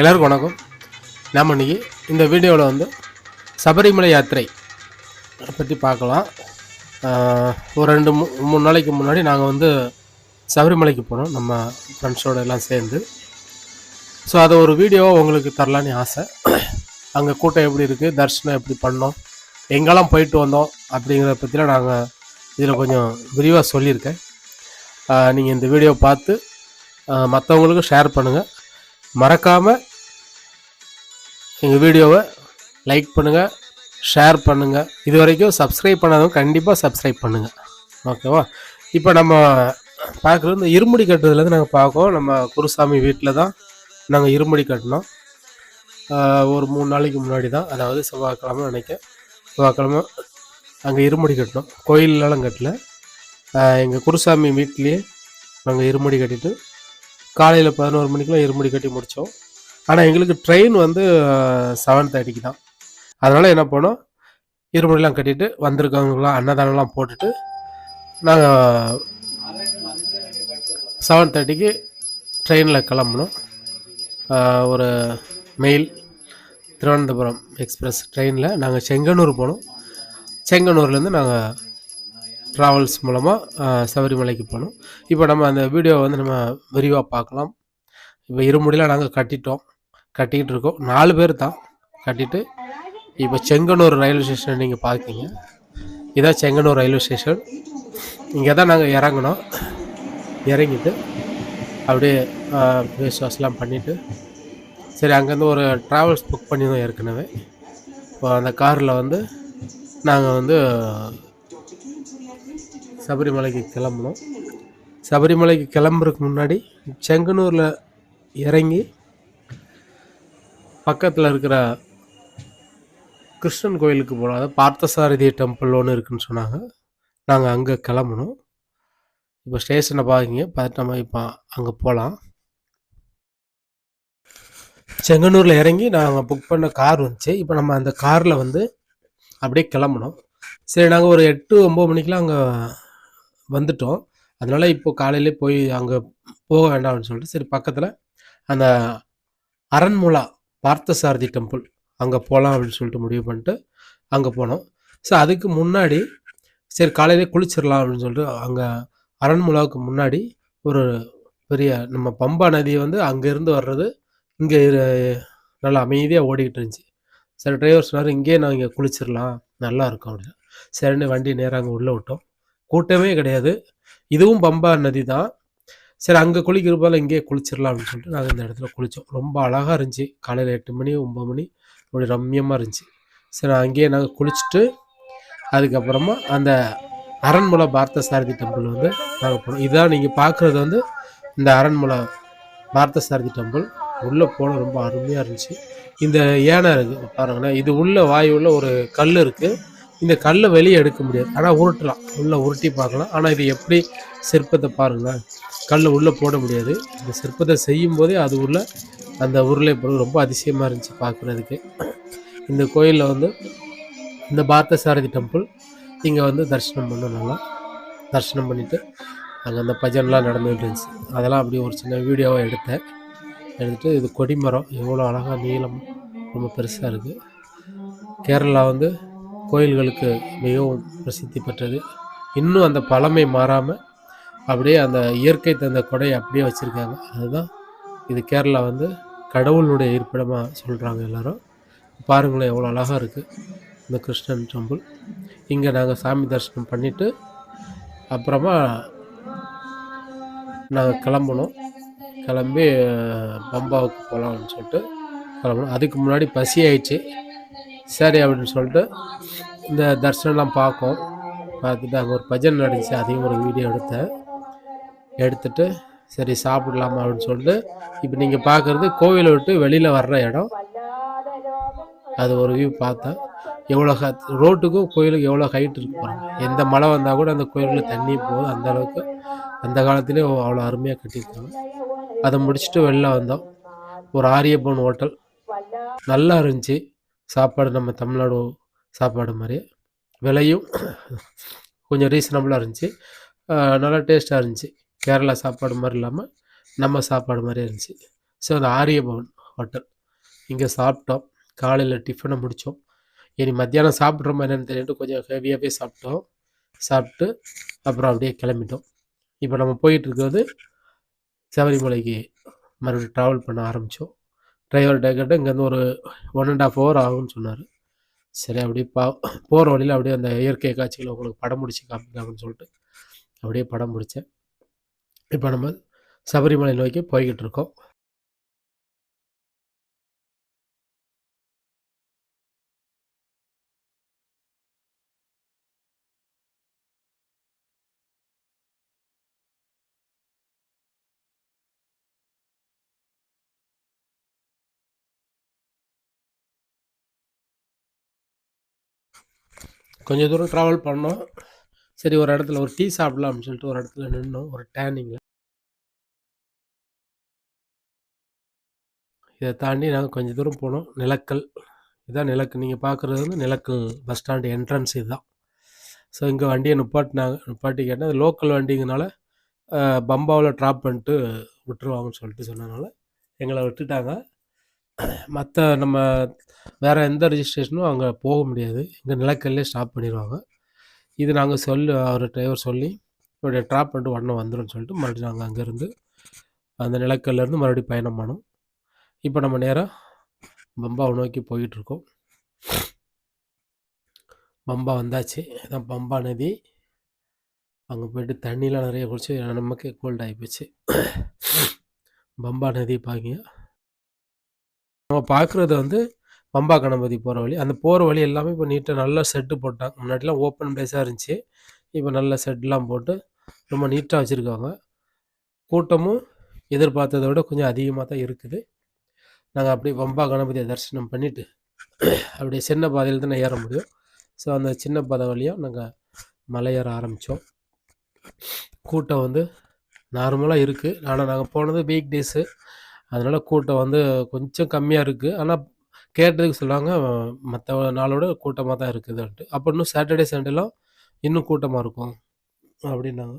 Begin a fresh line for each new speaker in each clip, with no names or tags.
எல்லாருக்கும் வணக்கம். நாம் இன்றைக்கி இந்த வீடியோவில் வந்து சபரிமலை யாத்திரை பற்றி பார்க்கலாம். ஒரு ரெண்டு மூ மூணு நாளைக்கு முன்னாடி நாங்கள் வந்து சபரிமலைக்கு போனோம் நம்ம ஃப்ரெண்ட்ஸோட எல்லாம் சேர்ந்து. ஸோ அதை ஒரு வீடியோவை உங்களுக்கு தரலான்னு ஆசை. அங்கே கூட்டம் எப்படி இருக்குது தரிசனம் எப்படி பண்ணோம் எங்கெல்லாம் போயிட்டு வந்தோம் அப்படிங்கிறத பற்றிலாம் நாங்கள் இதில் கொஞ்சம் விரிவாக சொல்லியிருக்கேன். நீங்கள் இந்த வீடியோ பார்த்து மற்றவங்களுக்கும் ஷேர் பண்ணுங்கள் மறக்காமல் எங்கள் வீடியோவை லைக் பண்ணுங்கள் ஷேர் பண்ணுங்கள் இது வரைக்கும் சப்ஸ்கிரைப் பண்ணாதவங்க கண்டிப்பாக சப்ஸ்கிரைப் பண்ணுங்கள் ஓகேவா இப்போ நம்ம பார்க்குறது இந்த இருமுடி கட்டுறதுலேருந்து நாங்கள் பார்க்கோம் நம்ம குருசாமி வீட்டில் தான் நாங்கள் இருமுடி கட்டினோம். ஒரு மூணு நாளைக்கு முன்னாடி தான். அதாவது செவ்வாய்க்கிழமை நினைக்கிறேன் செவ்வாய்க்கிழமை அங்கே இருமுடி கட்டினோம் கோயிலெலாம் கட்டல. எங்கள் குருசாமி வீட்லேயே நாங்கள் இருமுடி கட்டிட்டு காலையில் பதினோரு மணிக்கெலாம் இருமுடி கட்டி முடித்தோம் ஆனால் எங்களுக்கு ட்ரெயின் வந்து செவன் தேர்ட்டிக்கு தான். அதனால் என்ன பண்ணோம்? இருமுடிலாம் கட்டிட்டு வந்திருக்கவங்களாம் அன்னதானம்லாம் போட்டுட்டு நாங்கள் செவன் தேர்ட்டிக்கு ட்ரெயினில் கிளம்புனோம். ஒரு மெயில் திருவனந்தபுரம் எக்ஸ்பிரஸ் ட்ரெயினில் நாங்கள் செங்கனூர் போனோம். செங்கனூர்லேருந்து நாங்கள் ட்ராவல்ஸ் மூலமாக சபரிமலைக்கு போனோம். இப்போ நம்ம அந்த வீடியோவை வந்து நம்ம விரிவாக பார்க்கலாம். இப்போ இருமுடியில் நாங்கள் கட்டிட்டோம். கட்டிக்கிட்டு இருக்கோம். நாலு பேர் தான் கட்டிட்டு இப்போ செங்கனூர் ரயில்வே ஸ்டேஷன் நீங்கள் பார்க்கீங்க. இதான் செங்கனூர் ரயில்வே ஸ்டேஷன். இங்கே தான் நாங்கள் இறங்கினோம். இறங்கிட்டு அப்படியே ஃபேஸ் வாஷ்லாம் பண்ணிவிட்டு சரி அங்கேருந்து ஒரு ட்ராவல்ஸ் புக் பண்ணியிருந்தோம் ஏற்கனவே. இப்போ அந்த காரில் வந்து நாங்கள் வந்து சபரிமலைக்கு கிளம்புனோம். சபரிமலைக்கு கிளம்புறதுக்கு முன்னாடி செங்கனூரில் இறங்கி பக்கத்தில் இருக்கிற கிருஷ்ணன் கோயிலுக்கு போனோம். அதாவது பார்த்தசாரதி டெம்பிள் ஒன்று இருக்குன்னு சொன்னாங்க. நாங்கள் அங்கே கிளம்புனோம். இப்போ ஸ்டேஷனை பார்க்கிங்க பார்த்துட்டு நம்ம இப்போ அங்கே போகலாம் செங்கனூரில் இறங்கி நாங்கள் புக் பண்ண கார் வந்துச்சு. இப்போ நம்ம அந்த காரில் வந்து அப்படியே கிளம்புனோம் சரி நாங்கள் ஒரு எட்டு ஒம்பது மணிக்கெலாம் அங்கே வந்துட்டோம். அதனால் இப்போ காலையிலே போய் அங்கே போக வேண்டாம்னு சொல்லிட்டு சரி பக்கத்தில் அந்த அரண்முலா பார்த்தசாரதி டெம்பிள் அங்கே போகலாம் அப்படின்னு சொல்லிட்டு முடிவு பண்ணிட்டு அங்கே போனோம். ஸோ அதுக்கு முன்னாடி சரி காலையிலே குளிச்சிடலாம் அப்படின்னு சொல்லிட்டு அங்கே அரண்முலாவுக்கு முன்னாடி ஒரு பெரிய நம்ம பம்பா நதி வந்து அங்கேருந்து வர்றது இங்கே நல்லா அமைதியாக ஓடிக்கிட்டு இருந்துச்சு. சரி டிரைவர் சொன்னார் இங்கேயே நான் இங்கே குளிச்சிடலாம் நல்லா இருக்கும் அப்படின்னு. சரின்னு வண்டி நேராக அங்கே உள்ளே விட்டோம். கூட்டமே கிடையாது. இதுவும் பம்பா நதி தான். சரி அங்கே குளிக்கிற போல இங்கேயே குளிச்சிடலாம் அப்படின்னு சொல்லிட்டு நாங்கள் இந்த இடத்துல குளித்தோம் ரொம்ப அழகாக இருந்துச்சு. காலையில் எட்டு மணி ஒம்பது மணி அப்படி ரம்மியமாக இருந்துச்சு. சரி அங்கேயே நாங்கள் குளிச்சுட்டு அதுக்கப்புறமா அந்த அரண்மலை பார்த்த சாரதி டெம்பிள் வந்து நாங்கள் போனோம். இதான் நீங்கள் பார்க்குறது வந்து இந்த அரண்மலை பார்த்த சாரதி டெம்பிள் உள்ளே போன ரொம்ப அருமையாக இருந்துச்சு. இந்த யானை இருக்குது பாருங்களேன். இது உள்ள வாயு உள்ள ஒரு கல் இருக்குது இந்த கல்லை வெளியே எடுக்க முடியாது. ஆனால் உருட்டலாம். உள்ளே உருட்டி பார்க்கலாம். ஆனால் இது எப்படி சிற்பத்தை பாருங்களேன். கல்லை உள்ளே போட முடியாது. இந்த சிற்பத்தை செய்யும் போதே அது உள்ள அந்த உருளை பொருள் ரொம்ப அதிசயமாக இருந்துச்சு பார்க்குறதுக்கு. இந்த கோயிலில் வந்து இந்த பார்த்தசாரதி டெம்பிள் இங்கே வந்து தரிசனம் பண்ணோம் நல்லா. தரிசனம் பண்ணிவிட்டு அங்கே அந்த பஜன்லாம் நடந்துகிட்டு இருந்துச்சு. அதெல்லாம் அப்படியே ஒரு சின்ன வீடியோவாக எடுத்தேன். எடுத்துட்டு இது கொடிமரம். எவ்வளோ அழகாக நீளம் ரொம்ப பெருசாக இருக்குது கேரளா வந்து கோயில்களுக்கு மிகவும் பிரசித்தி பெற்றது. இன்னும் அந்த பழமை மாறாமல் அப்படியே அந்த இயற்கை தந்த கொடையை அப்படியே வச்சுருக்காங்க. அதுதான் இது கேரளா வந்து கடவுளுடைய இருப்பிடமாக சொல்கிறாங்க எல்லோரும். பாருங்களேன் எவ்வளோ அழகாக இருக்குது இந்த கிருஷ்ணன் டெம்பிள். இங்கே நாங்கள் சாமி தரிசனம் பண்ணிவிட்டு அப்புறமா நாங்கள் கிளம்புனோம் கிளம்பி பம்பாவுக்கு போகலாம்னு சொல்லிட்டு கிளம்பணும் அதுக்கு முன்னாடி பசி ஆயிடுச்சு. சரி அப்படின்னு சொல்லிட்டு இந்த தர்சனம்லாம் பார்க்கோம். பார்த்துட்டு அங்கே ஒரு பஜன் நடந்துச்சு. அதையும் ஒரு வீடியோ எடுத்தேன். எடுத்துட்டு சரி சாப்பிடலாமா அப்படின்னு சொல்லிட்டு இப்போ நீங்கள் பார்க்குறது கோவிலை விட்டு வெளியில் வர்ற இடம். அது ஒரு வியூ பார்த்தேன். எவ்வளோ ஹ ரோட்டுக்கும் கோயிலுக்கு எவ்வளோ ஹைட் இருக்கு பாருங்க. எந்த மழை வந்தால் கூட அந்த கோயிலுக்குள்ள தண்ணி போகுது அந்த அளவுக்கு. அந்த காலத்துலேயும் அவ்வளோ அருமையாக கட்டியிருக்காங்க. அதை முடிச்சுட்டு வெளில வந்தோம். ஒரு ஆரியப்பன் ஹோட்டல். நல்லா இருந்துச்சு. சாப்பாடு நம்ம தமிழ்நாடு சாப்பாடு மாதிரி. விலையும் கொஞ்சம் ரீசனபுளாக இருந்துச்சு. நல்லா டேஸ்ட்டாக இருந்துச்சு. கேரளா சாப்பாடு மாதிரி இல்லாமல் நம்ம சாப்பாடு மாதிரியே இருந்துச்சு. ஸோ அந்த ஆரியபவன் ஹோட்டல். இங்கே சாப்பிட்டோம். காலையில் டிஃபனை முடித்தோம் இனி மத்தியானம் சாப்பிட்றோமா என்னென்னு தெரியுட்டு கொஞ்சம் ஹெவியாக போய் சாப்பிட்டோம். சாப்பிட்டு அப்புறம் அப்படியே கிளம்பிட்டோம். இப்போ நம்ம போயிட்டுருக்கிறது சபரிமலைக்கு மறுபடியும் ட்ராவல் பண்ண ஆரம்பித்தோம் டிரைவர்கிட்ட கேட்டு இங்கேருந்து ஒரு ஒன் அண்ட் ஆஃப் ஹவர் ஆகும்னு சொன்னார். சரி அப்படியே பா போகிற வழியில் அப்படியே அந்த இயற்கை காட்சிகளை உங்களுக்கு படம் முடிச்சு காமிக்கலாம்னு சொல்லிட்டு அப்படியே படம் முடித்தேன் இப்போ நம்ம சபரிமலை நோக்கி போய்கிட்டு இருக்கோம். கொஞ்சம் தூரம் ட்ராவல் பண்ணோம். சரி ஒரு இடத்துல ஒரு டீ சாப்பிடலாம்னு சொல்லிட்டு ஒரு இடத்துல நின்னோம். ஒரு டேனிங்கில் இதை தாண்டி நாங்கள் கொஞ்சம் தூரம் போனோம். நிலக்கல். இதுதான் நிலக்கு நீங்கள் பார்க்குறது வந்து நிலக்கல் பஸ் ஸ்டாண்டு என்ட்ரன்ஸ் இதுதான். ஸோ இங்கே வண்டியை நிப்பாட்டினாங்க. நிப்பாட்டி கேட்டால் அது லோக்கல் வண்டிங்கனால பம்பாவில் ட்ராப் பண்ணிட்டு விட்டுருவாங்கன்னு சொல்லிட்டு சொன்னதுனால எங்களை விட்டுட்டாங்க. மற்ற நம்ம வேறு எந்த ரிஜிஸ்ட்ரேஷனும் அங்கே போக முடியாது. இங்கே நிலக்கல்லே ஸ்டாப் பண்ணிடுவாங்க இது நாங்கள் சொல்லி அவர் டிரைவர் சொல்லி இவருடைய ட்ராப் பண்ணிட்டு உடனே வந்துடும் சொல்லிட்டு மறுபடியும் நாங்கள் அங்கேருந்து அந்த நிலக்கல்லேருந்து மறுபடியும் பயணம் பண்ணோம். இப்போ நம்ம நேராக பம்பாவை நோக்கி போயிட்டுருக்கோம். பம்பா வந்தாச்சு. இதான் பம்பா நதி. அங்கே போயிட்டு தண்ணிலாம் நிறைய குடிச்சு நமக்கே கோல்ட் ஆகிப்போச்சு போச்சு. பம்பா நதி பாக்கிங்க. நம்ம பார்க்குறது வந்து பம்பா கணபதி போகிற வழி. அந்த போகிற வழி எல்லாமே இப்போ நீட்டாக நல்லா செட்டு போட்டாங்க. முன்னாடிலாம் ஓப்பன் பிளேஸாக இருந்துச்சு. இப்போ நல்ல செட்லாம் போட்டு ரொம்ப நீட்டாக வச்சுருக்காங்க. கூட்டமும் எதிர்பார்த்ததை விட கொஞ்சம் அதிகமாக தான் இருக்குது. நாங்கள் அப்படியே பம்பா கணபதியை தரிசனம் பண்ணிவிட்டு அப்படியே சின்ன பாதையில் தான் ஏற முடியும். ஸோ அந்த சின்ன பாதை வழியாக நாங்கள் மலை ஏற ஆரம்பித்தோம் கூட்டம் வந்து நார்மலாக இருக்குது ஆனால் நாங்கள் போனது வீக் டேஸு அதனால் கூட்டம் வந்து கொஞ்சம் கம்மியாக இருக்குது ஆனால் கேட்டதுக்கு சொல்லுவாங்க மற்ற நாளோட கூட்டமாக தான் இருக்குதுன்ட்டு. அப்போ இன்னும் சாட்டர்டே சண்டேலாம் இன்னும் கூட்டமாக இருக்கும் அப்படின்னாங்க.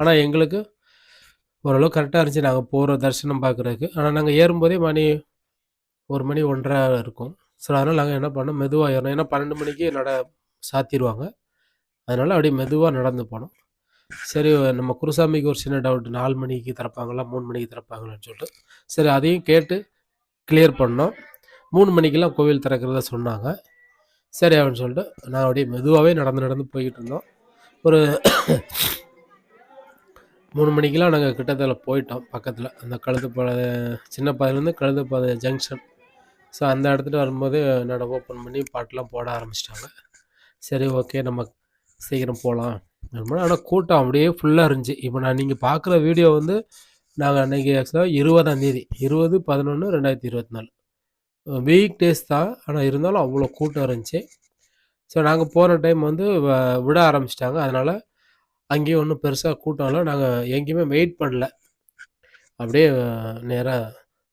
ஆனால் எங்களுக்கு ஓரளவு கரெக்டாக இருந்துச்சு. நாங்கள் போகிற தரிசனம் பார்க்குறதுக்கு ஆனால் நாங்கள் ஏறும்போதே மணி ஒரு மணி ஒன்றரை இருக்கும். ஸோ அதனால் நாங்கள் என்ன பண்ணோம்? மெதுவாக ஏறணும். ஏன்னா பன்னெண்டு மணிக்கு நட சாத்திடுவாங்க அதனால் அப்படியே மெதுவாக நடந்து போனோம். சரி நம்ம குருசாமிக்கு ஒரு சின்ன டவுட் நாலு மணிக்கு திறப்பாங்களா? மூணு மணிக்கு திறப்பாங்களான்னு சொல்லிட்டு. சரி அதையும் கேட்டு கிளியர் பண்ணோம். மூணு மணிக்கெல்லாம் கோவில் திறக்கிறதா சொன்னாங்க. சரி அப்படின்னு சொல்லிட்டு நான் அப்படியே மெதுவாகவே நடந்து நடந்து போய்கிட்டு இருந்தோம். ஒரு மூணு மணிக்கெலாம் நாங்கள் கிட்டத்தில் போயிட்டோம். பக்கத்தில் அந்த கழுதுப்பாதை சின்ன பாதையிலேருந்து கழுதுப்பாதை ஜங்ஷன் ஸோ அந்த இடத்துல வரும்போது நட ஓப்பன் பண்ணி பாட்டெலாம் போட ஆரம்பிச்சிட்டாங்க. சரி ஓகே நம்ம சீக்கிரம் போகலாம் ஆனால் கூட்டம் அப்படியே ஃபுல்லாக இருந்துச்சு. இப்போ நான் நீங்கள் பார்க்குற வீடியோ வந்து நாங்கள் அன்றைக்கி ஆக்சுவலாக இருபதாம் தேதி இருபது பதினொன்று ரெண்டாயிரத்தி இருபத்தி நாலு. வீக் டேஸ் தான். ஆனால் இருந்தாலும் அவ்வளோ கூட்டம் இருந்துச்சு. ஸோ நாங்கள் போகிற டைம் வந்து விட ஆரம்பிச்சிட்டாங்க. அதனால் அங்கேயும் ஒன்றும் பெருசாக கூட்டம் இல்லை. நாங்கள் எங்கேயுமே வெயிட் பண்ணல. அப்படியே நேராக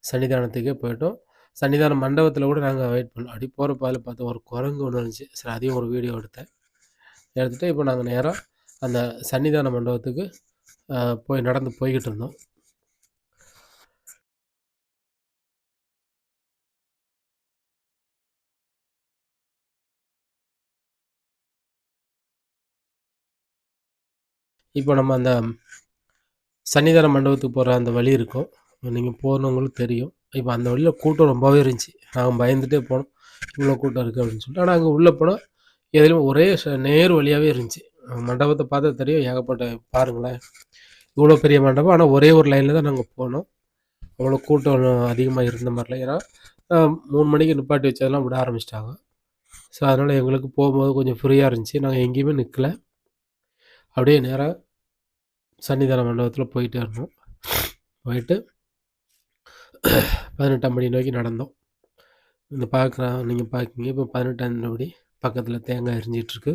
சன்னிதானத்துக்கே போயிட்டோம். சன்னிதான மண்டபத்தில் கூட நாங்கள் வெயிட் பண்ணோம் அப்படி போகிற பாதில் பார்த்தோம் ஒரு குரங்கு ஒன்று இருந்துச்சு. சரி அதையும் ஒரு வீடியோ எடுத்தேன். எடுத்துகிட்டு இப்போ நாங்கள் நேராக அந்த சன்னிதான மண்டபத்துக்கு போய் நடந்து போய்கிட்டு இருந்தோம். இப்போ நம்ம அந்த சன்னிதான மண்டபத்துக்கு போகிற அந்த வழி இருக்கும். நீங்கள் போகணுங்களுக்கு தெரியும். இப்போ அந்த வழியில் கூட்டம் ரொம்பவே இருந்துச்சு. நாங்கள் பயந்துகிட்டே போனோம். இவ்வளோ கூட்டம் இருக்குது அப்படின்னு சொல்லிட்டு. ஆனால் அங்கே உள்ளே போனால் எதுலேயும் ஒரே நேர் வழியாகவே இருந்துச்சு. மண்டபத்தை பார்த்தா தெரியும். ஏகப்பட்ட பாருங்களேன். இவ்வளோ பெரிய மண்டபம். ஆனால் ஒரே ஒரு லைனில் தான் நாங்கள் போனோம். அவ்வளோ கூட்டம் அதிகமாக இருந்த மாதிரில ஏன்னா மூணு மணிக்கு நிப்பாட்டி வச்சதெல்லாம் விட ஆரம்பிச்சிட்டாங்க. ஸோ அதனால் எங்களுக்கு போகும்போது கொஞ்சம் ஃப்ரீயாக இருந்துச்சு. நாங்கள் எங்கேயுமே நிற்கல அப்படியே நேராக சன்னிதான மண்டபத்தில் போயிட்டே இருந்தோம் போயிட்டு பதினெட்டாம் படி நோக்கி நடந்தோம். இந்த பார்க்குறோம் நீங்கள் பார்க்கிங்க இப்போ பதினெட்டாம் படி பக்கத்தில் தேங்காய் எரிஞ்சிட்ருக்கு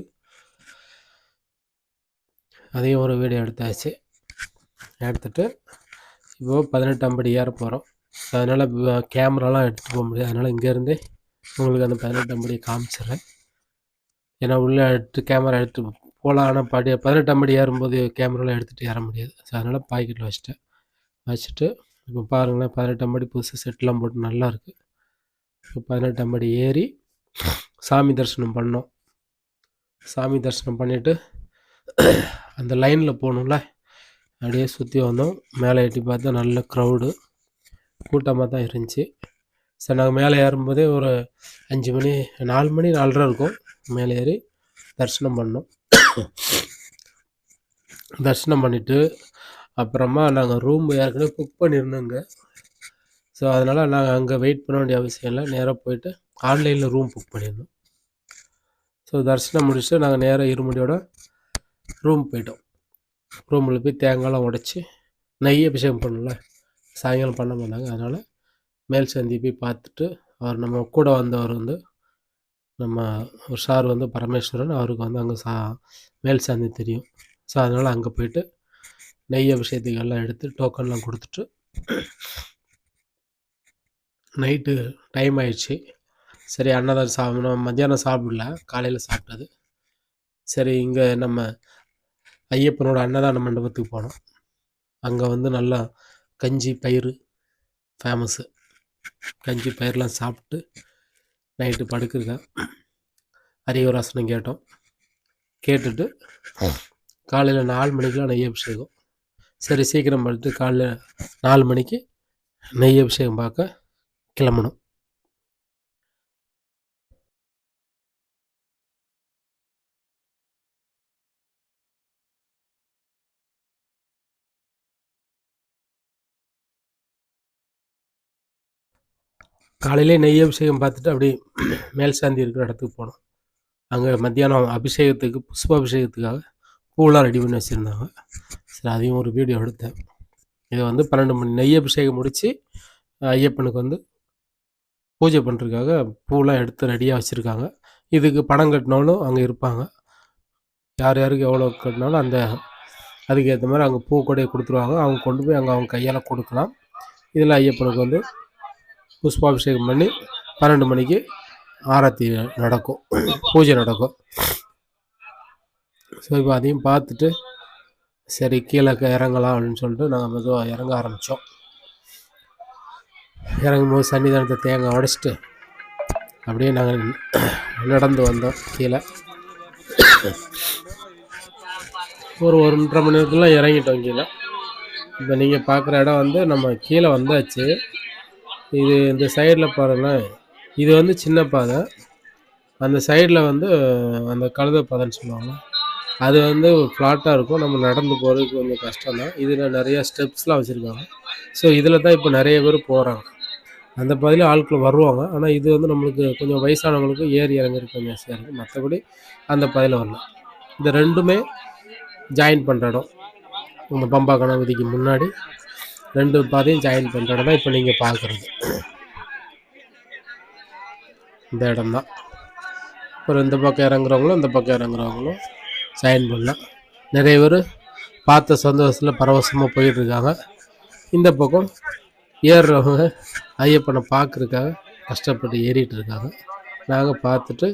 அதையும் ஒரு வீடியோ எடுத்தாச்சு. எடுத்துட்டு இப்போது பதினெட்டாம் படி ஏற போகிறோம் அதனால் கேமராலாம் எடுத்துகிட்டு போக முடியாது. அதனால் இங்கேருந்தே உங்களுக்கு அந்த பதினெட்டாம் படியை காமிச்சிடுறேன் ஏன்னா உள்ளே எடுத்து கேமரா எடுத்து போகலாம் ஆனால் படி பதினெட்டாம் படி ஏறும்போது கேமராலாம் எடுத்துகிட்டு ஏற முடியாது. ஸோ அதனால் பாக்கெட்டில் வச்சுட்டேன். வச்சுட்டு இப்போ பாருங்களேன் பதினெட்டாம் படி புதுசு செட்டெலாம் போட்டு நல்லா இருக்குது இப்போ பதினெட்டாம் படி ஏறி சாமி தரிசனம் பண்ணோம். சாமி தரிசனம் பண்ணிவிட்டு அந்த லைனில் போகணும்ல. அப்படியே சுற்றி வந்தோம். மேலே எட்டி பார்த்தா நல்ல க்ரௌடு கூட்டமாக தான் இருந்துச்சு. சரி நாங்கள் மேலே ஏறும்போதே ஒரு அஞ்சு மணி நாலு மணி நாலரை இருக்கும். மேலே ஏறி தரிசனம் பண்ணோம். தரிசனம் பண்ணிவிட்டு அப்புறமா நாங்கள் ரூம் ஏற்கனவே புக் பண்ணியிருந்தோங்க. ஸோ அதனால் நாங்கள் அங்கே வெயிட் பண்ண வேண்டிய அவசியம் இல்லை. நேராக போயிட்டு ஆன்லைனில் ரூம் புக் பண்ணியிருந்தோம். ஸோ தரிசனம் முடிச்சுட்டு நாங்கள் நேராக இருமுடியோட ரூம் போயிட்டோம். ரூமில் போய் தேங்காய்லாம் உடச்சி நெய் அபிஷேகம் பண்ணல சாயங்காலம் பண்ண மாட்டாங்க. அதனால் மேல் சந்தி போய் பார்த்துட்டு அவர் நம்ம கூட வந்தவர் வந்து நம்ம ஒரு சார் வந்து பரமேஸ்வரன் அவருக்கு வந்து அங்கே சா மேல் சாந்தி தெரியும். ஸோ அதனால் அங்கே போயிட்டு நெய் அபிஷேகத்துக்கெல்லாம் எடுத்து டோக்கன்லாம் கொடுத்துட்டு நைட்டு டைம் ஆயிடுச்சு. சரி அன்னதானம் சாப்பிடணும். மத்தியானம் சாப்பிடல காலையில் சாப்பிட்டது. சரி இங்கே நம்ம ஐயப்பனோட அன்னதான மண்டபத்துக்கு போனோம். அங்கே வந்து நல்லா கஞ்சி பயிறு ஃபேமஸ்ஸு கஞ்சி பயிரெலாம் சாப்பிட்டு நைட்டு படுக்குறேன் அரியவராசனம் கேட்டோம். கேட்டுட்டு காலையில் நாலு மணிக்கெலாம் நெய் அபிஷேகம். சரி சீக்கிரம் படுத்து காலைல நாலு மணிக்கு நெய் அபிஷேகம் பார்க்க கிளம்பணும். காலையிலே நெய் அபிஷேகம் பார்த்துட்டு அப்படியே மேல் சாந்தி இருக்கிற இடத்துக்கு போனோம். அங்கே மத்தியானம் அபிஷேகத்துக்கு புஷ்ப அபிஷேகத்துக்காக பூலாம் ரெடி பண்ணி வச்சுருந்தாங்க. சரி அதையும் ஒரு வீடியோ எடுத்தேன். இதை வந்து பன்னெண்டு மணி நெய் அபிஷேகம் முடித்து ஐயப்பனுக்கு வந்து பூஜை பண்ணுறதுக்காக பூலாம் எடுத்து ரெடியாக வச்சுருக்காங்க. இதுக்கு பணம் கட்டினாலும் அங்கே இருப்பாங்க. யார் யாருக்கு எவ்வளோ கட்டினாலும் அந்த அதுக்கு ஏற்ற மாதிரி அங்கே பூ கொடையை கொடுத்துருவாங்க. அவங்க கொண்டு போய் அங்கே அவங்க கையால் கொடுக்கலாம். இதில் ஐயப்பனுக்கு வந்து புஷ்பாபிஷேகம் பண்ணி பன்னெண்டு மணிக்கு ஆரத்தி நடக்கும். பூஜை நடக்கும். ஸோ இப்போ அதையும் பார்த்துட்டு சரி கீழே இறங்கலாம் அப்படின்னு சொல்லிட்டு நாங்கள் மெதுவாக இறங்க ஆரம்பித்தோம் இறங்கும் போது சன்னிதானத்தை தேங்காய் உடச்சிட்டு அப்படியே நாங்கள் நடந்து வந்தோம் கீழே. ஒரு ஒன்றரை மணி நேரத்தில் இறங்கிட்டோம் கீழே. இப்போ நீங்கள் பார்க்குற இடம் வந்து நம்ம கீழே வந்தாச்சு. இது இந்த சைடில் பாருங்களேன். இது வந்து சின்ன பாதை. அந்த சைடில் வந்து அந்த கழுத பாதைன்னு சொல்லுவாங்க. அது வந்து ஃப்ளாட்டாக இருக்கும். நம்ம நடந்து போகிறதுக்கு கொஞ்சம் கஷ்டம் தான். இதில் நிறையா ஸ்டெப்ஸ்லாம் வச்சுருக்காங்க. ஸோ இதில் தான் இப்போ நிறைய பேர் போகிறாங்க அந்த பாதையில் ஆட்கள் வருவாங்க. ஆனால் இது வந்து நம்மளுக்கு கொஞ்சம் வயசானவங்களுக்கு ஏறி இறங்குறதுக்கு கொஞ்சம் ஈஸியாக இருக்கும். மற்றபடி அந்த பாதையில் வரலாம். இந்த ரெண்டுமே ஜாயின் பண்ணுற இடம். இந்த பம்பா கணபதிக்கு முன்னாடி. ரெண்டு பாதையும் ஜாயின் பண்ணுற இடம் தான் இப்போ நீங்கள் பார்க்குறது இந்த இடம் தான் அப்புறம் இந்த பக்கம் இறங்குறவங்களும் இந்த பக்கம் இறங்குறவங்களும் ஜாயின் பண்ணலாம். நிறைய பேர் பார்த்த சந்தோஷத்தில் பரவசமாக போயிட்டுருக்காங்க. இந்த பக்கம் ஏறுறவங்க ஐயப்பனை பார்க்குறதுக்காக கஷ்டப்பட்டு ஏறிட்டு இருக்காங்க நாங்கள் பார்த்துட்டு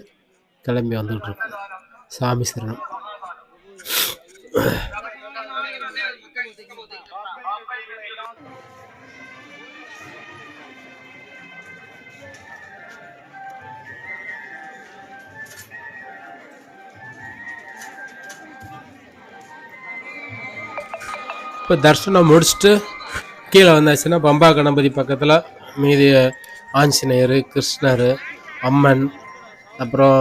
கிளம்பி வந்துகிட்ருக்கோம் சாமி சரணம். இப்போ தரிசனம் முடிச்சுட்டு கீழே வந்தாச்சுன்னா பம்பா கணபதி பக்கத்தில் மீதி ஆஞ்சநேயர் கிருஷ்ணர் அம்மன் அப்புறம்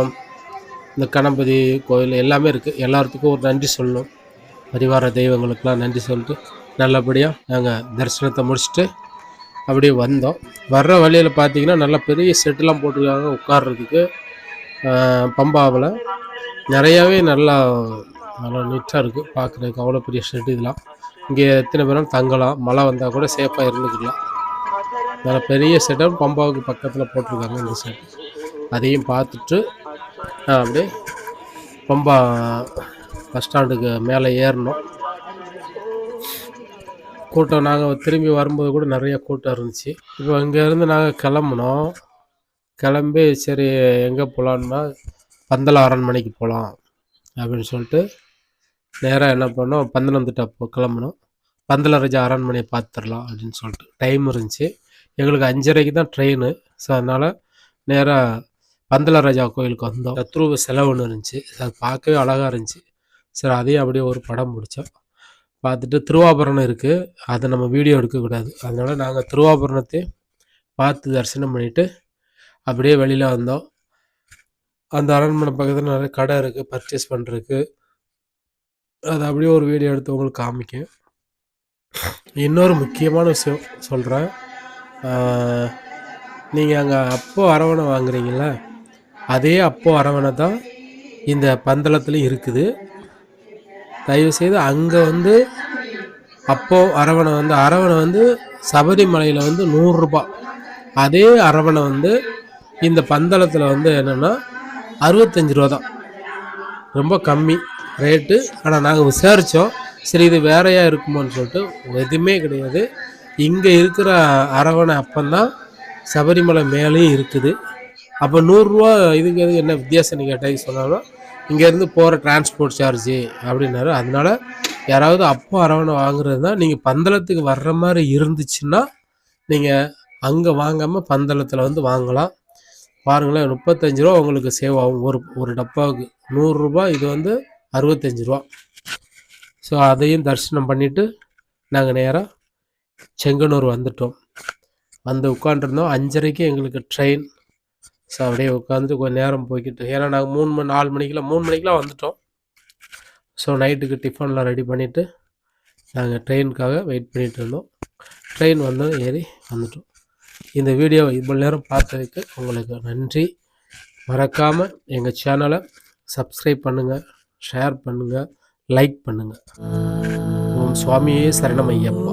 இந்த கணபதி கோயில் எல்லாமே இருக்குது எல்லாத்துக்கும் ஒரு நன்றி சொல்லணும். பரிவார தெய்வங்களுக்கெல்லாம் நன்றி சொல்லிட்டு நல்லபடியாக நாங்கள் தரிசனத்தை முடிச்சுட்டு அப்படியே வந்தோம். வர்ற வழியில் பார்த்தீங்கன்னா நல்லா பெரிய செட்டுலாம் போட்டிருக்காங்க உட்கார்றதுக்கு. பம்பாவில் நிறையாவே நல்லா நல்லா நீட்டாக இருக்குது பார்க்குறதுக்கு அவ்வளோ பெரிய ஷெட் இதெல்லாம். இங்கே எத்தனை பேரும் தங்கலாம் மழை வந்தால் கூட சேஃபாக இருந்துக்கலாம். நல்ல பெரிய செட்டப் பம்பாவுக்கு பக்கத்தில் போட்டிருக்காங்க இந்த செட் அதையும் பார்த்துட்டு அப்படியே பம்பா பஸ் ஸ்டாண்டுக்கு மேலே ஏறினோம் கூட்டம் நாங்கள் திரும்பி வரும்போது கூட நிறைய கூட்டம் இருந்துச்சு. இப்போ இங்கேருந்து நாங்கள் கிளம்புனோம் கிளம்பி சரி எங்கே போகலான்னா பந்தல அரண்மனைக்கு போகலாம் அப்படின்னு சொல்லிட்டு நேராக என்ன பண்ணோம்? பந்தனம்திட்ட அப்போ பந்தல ரஜா அரண்மனையை பார்த்துடலாம் அப்படின்னு சொல்லிட்டு. டைம் இருந்துச்சு. எங்களுக்கு அஞ்சரைக்கு தான் ட்ரெயின் ஸோ அதனால் நேராக பந்தலராஜா கோயிலுக்கு வந்தோம். தத்ரூப செலவு ஒன்று இருந்துச்சு. அது பார்க்கவே அழகாக இருந்துச்சு. சரி அதையும் அப்படியே ஒரு படம் பிடிச்சோம் பார்த்துட்டு திருவாபரணம் இருக்குது அதை நம்ம வீடியோ எடுக்கக்கூடாது. அதனால் நாங்கள் திருவாபரணத்தை பார்த்து தரிசனம் பண்ணிவிட்டு அப்படியே வெளியில் வந்தோம். அந்த அரண்மனை பக்கத்தில் நிறைய கடை இருக்குது பர்ச்சேஸ் பண்ணுறதுக்கு அது அப்படியே ஒரு வீடியோ எடுத்து உங்களுக்கு காமிக்கும் இன்னொரு முக்கியமான விஷயம் சொல்கிறேன் நீங்கள் அங்கே அப்போ அரவணை வாங்குறீங்கள அதே அப்போ அரவணை தான் இந்த பந்தளத்துலேயும் இருக்குது. தயவுசெய்து அங்கே வந்து அப்போ அரவணை வந்து அரவணை வந்து சபரிமலையில் வந்து நூறுரூபா அதே அரவணை வந்து இந்த பந்தளத்தில் வந்து என்னென்னா அறுபத்தஞ்சு ரூபா தான். ரொம்ப கம்மி. ரேட்டு. ஆனால் நாங்கள் விசாரித்தோம் சரி இது வேறையாக இருக்குமோன்னு சொல்லிட்டு எதுவுமே கிடையாது. இங்கே இருக்கிற அரவணை அப்பந்தான் சபரிமலை மேலேயும் இருக்குது. அப்போ நூறுரூவா இதுக்கு எதுக்கு என்ன வித்தியாசம்னு கேட்டால் சொன்னாலும் இங்கேருந்து போகிற டிரான்ஸ்போர்ட் சார்ஜு அப்படின்னாரு. அதனால யாராவது அப்போ அரவணை வாங்குறது தான் நீங்கள் பந்தளத்துக்கு வர்ற மாதிரி இருந்துச்சுன்னா நீங்கள் அங்கே வாங்காமல் பந்தளத்தில் வந்து வாங்கலாம். பாருங்களேன் முப்பத்தஞ்சு ரூபா உங்களுக்கு சேவ் ஆகும். ஒரு ஒரு டப்பாவுக்கு நூறுரூபா இது வந்து அறுபத்தஞ்சு ரூபா ஸோ அதையும் தரிசனம் பண்ணிவிட்டு நாங்கள் நேராக செங்கனூர் வந்துட்டோம். வந்து உட்காந்துருந்தோம் அஞ்சரைக்கு எங்களுக்கு ட்ரெயின் ஸோ அப்படியே உட்காந்துட்டு கொஞ்சம் நேரம் போய்கிட்டு ஏன்னா நாங்கள் மூணு மணி நாலு மணிக்கெலாம் மூணு மணிக்கெலாம் வந்துட்டோம். ஸோ நைட்டுக்கு டிஃபன்லாம் ரெடி பண்ணிவிட்டு நாங்கள் ட்ரெயினுக்காக வெயிட் பண்ணிகிட்டு இருந்தோம். ட்ரெயின் வந்து ஏறி வந்துட்டோம். இந்த வீடியோ இவ்வளோ நேரம் பார்த்ததுக்கு உங்களுக்கு நன்றி. மறக்காமல் எங்கள் சேனலை சப்ஸ்கிரைப் பண்ணுங்கள் ஷேர் பண்ணுங்கள் லைக் பண்ணுங்கள் ஓம் சுவாமியே சரணம் ஐயப்பா.